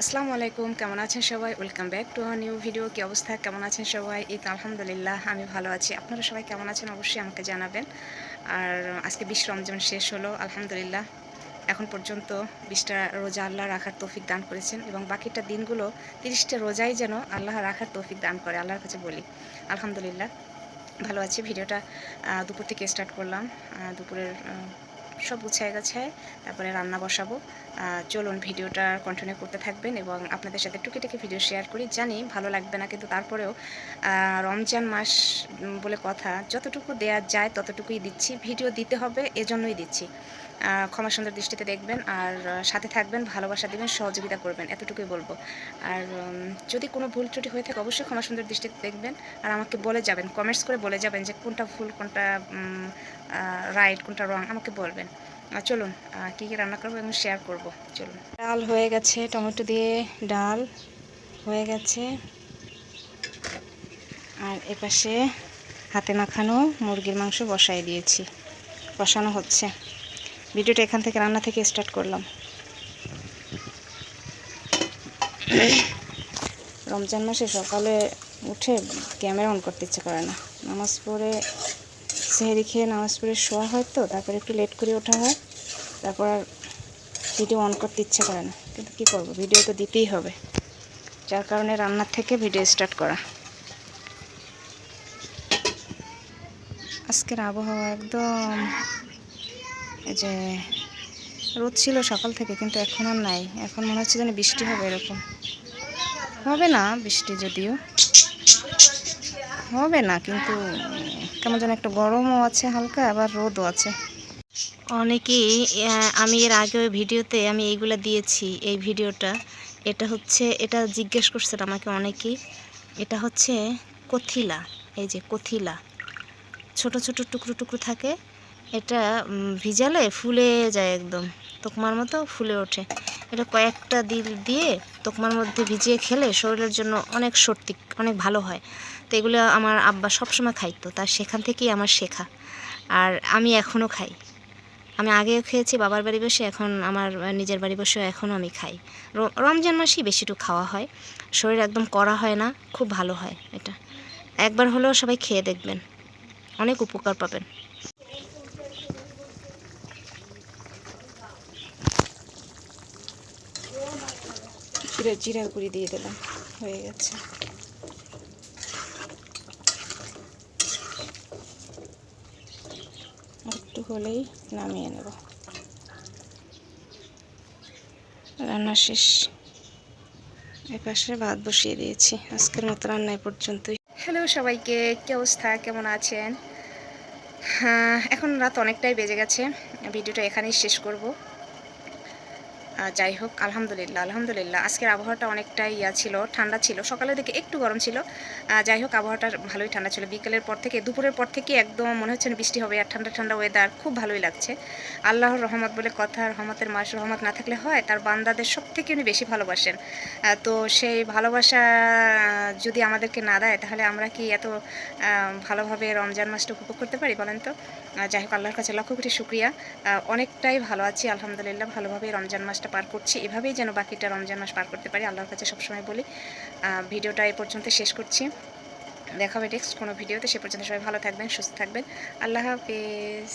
আসসালামু আলাইকুম, কেমন আছেন সবাই? Welcome back to our new video কী অবস্থা? কেমন আছেন সবাই? এই তো আলহামদুলিল্লাহ, আমি ভালো আছি। আপনারা সবাই কেমন আছেন? অবশ্যই আমাকে জানাবেন। আর আজকে বিশ রমজান শেষ হলো, আলহামদুলিল্লাহ। এখন পর্যন্ত বিশটা রোজা আল্লাহ রাখার তৌফিক দান করেছেন এবং বাকিটা দিনগুলো তিরিশটা রোজাই যেন আল্লাহ রাখার তৌফিক দান করে, আল্লাহর কাছে বলি। আলহামদুলিল্লাহ। ভালো আছি, ভিডিওটা দুপুর থেকে স্টার্ট করলাম। দুপুরের সব গুছায় গাছায় তারপরে রান্না বসাবো। চলুন ভিডিওটা কন্টিনিউ করতে থাকবেন এবং আপনাদের সাথে টুকিটাকি ভিডিও শেয়ার করি। জানি ভালো লাগবে না, কিন্তু তারপরেও রমজান মাস বলে কথা, যতটুকু দেয়া যায় ততটুকুই দিচ্ছি। ভিডিও দিতে হবে, এজন্যই দিচ্ছি। ক্ষমা সুন্দর দৃষ্টিতে দেখবেন আর সাথে থাকবেন, ভালোবাসা দেবেন, সহযোগিতা করবেন, এতটুকুই বলব। আর যদি কোনো ভুল ত্রুটি হয়ে থাকে, অবশ্যই ক্ষমা সুন্দর দৃষ্টিতে দেখবেন আর আমাকে বলে যাবেন কমেন্টস করে বলে যাবেন যে কোনটা ভুল, কোনটা রাইট কোনটা রং আমাকে বলবেন। আর চলুন কী কী রান্না করব এবং শেয়ার করব, চলুন। ডাল হয়ে গেছে, টমেটো দিয়ে ডাল হয়ে গেছে। আর এপাশে হাতে মাখানো মুরগির মাংস বসাই দিয়েছি, বসানো হচ্ছে। ভিডিওটা এখান থেকে, রান্না থেকে স্টার্ট করলাম। রমজান মাসে সকালে উঠে ক্যামেরা অন করতে ইচ্ছে করে না। নামাজ পড়ে সেহেরি খেয়ে নামাজ পড়ে শোয়া হয় তো, তারপরে একটু লেট করে ওঠা হয়। তারপর আর ভিডিও অন করতে ইচ্ছে করে না। কিন্তু কী করব ভিডিও তো দিতেই হবে। যার কারণে রান্নার থেকে ভিডিও স্টার্ট করা। আজকের আবহাওয়া একদম যে রোদ ছিল সকাল থেকে, কিন্তু এখন আর নাই। এখন মনে হচ্ছে যেন বৃষ্টি হবে এরকম। হবে না বৃষ্টি যদিও। হবে না, কিন্তু কেমন যেন একটা গরমও আছে হালকা, আবার রোদও আছে। অনেকেই আমি এর আগে ওই ভিডিওতে আমি এইগুলো দিয়েছি, এই ভিডিওটা। এটা হচ্ছে, এটা জিজ্ঞেস করছেন আমাকে অনেকেই, এটা হচ্ছে কথিলা, এই যে কথিলা। ছোট ছোট টুকরো টুকরো থাকে, এটা ভিজালে ফুলে যায় একদম, তোকমার মতো ফুলে ওঠে। এটা কয়েকটা দিল দিয়ে তোকমার মধ্যে ভিজিয়ে খেলে শরীরের জন্য অনেক সর্তি অনেক ভালো হয়। তো এগুলো আমার আব্বা সবসময় খাইতো তার সেখান থেকেই আমার শেখা। আর আমি এখনও খাই। আমি আগেও খেয়েছি, বাবার বাড়ি বসে এখন আমার নিজের বাড়ি বসেও এখনও আমি খাই। রমজান মাসেই বেশি একটু খাওয়া হয়। শরীর একদম করা হয় না, খুব ভালো হয় এটা। একবার হলেও সবাই খেয়ে দেখবেন। অনেক উপকার পাবেন। জিরা জিরার গুঁড়ি দিয়ে দিলাম, হয়ে গেছে। একটু হলেই নামিয়ে নেব। রান্না শেষ। এপাশে ভাত বসিয়ে দিয়েছি। আজকের মতো রান্না এই পর্যন্তই। হ্যালো সবাইকে, কি অবস্থা? কেমন আছেন? হ্যাঁ এখন রাত অনেকটাই বেজে গেছে। ভিডিওটা এখানেই শেষ করব। যাই হোক, আলহামদুলিল্লাহ আলহামদুলিল্লাহ। আজকের আবহাওয়াটা অনেকটাই ইয়া ছিল, ঠান্ডা ছিল। সকালের দিকে একটু গরম ছিল। যাই হোক, আবহাওয়াটা ভালোই ঠান্ডা ছিল। বিকেলের পর থেকে, দুপুরের পর থেকে একদম মনে হচ্ছে বৃষ্টি হবে আর ঠান্ডা ঠান্ডা ওয়েদার খুব ভালোই লাগছে। আল্লাহর রহমত বলে কথা রহমতের মাস, রহমত না থাকলে হয়, তার বান্দাদের সব থেকে উনি বেশি ভালোবাসেন। তো সেই ভালোবাসা যদি আমাদেরকে না দেয়, তাহলে আমরা কি এত ভালোভাবে রমজান মাসটা উপভোগ করতে পারি বলেন তো? যাই হোক, আল্লাহর কাছে লক্ষ কোটি শুক্রিয়া। অনেকটাই ভালো আছি, আলহামদুলিল্লাহ, ভালোভাবে রমজান মাসটা পার করছি। এভাবেই যেন বাকিটা রমজান মাস পার করতে পারি। আল্লাহর কাছে সবসময় বলি। ভিডিওটা এ পর্যন্ত শেষ করছি। দেখা হবে নেক্সট কোনো ভিডিওতে। সে পর্যন্ত সবাই ভালো থাকবেন, সুস্থ থাকবেন। আল্লাহ হাফিজ।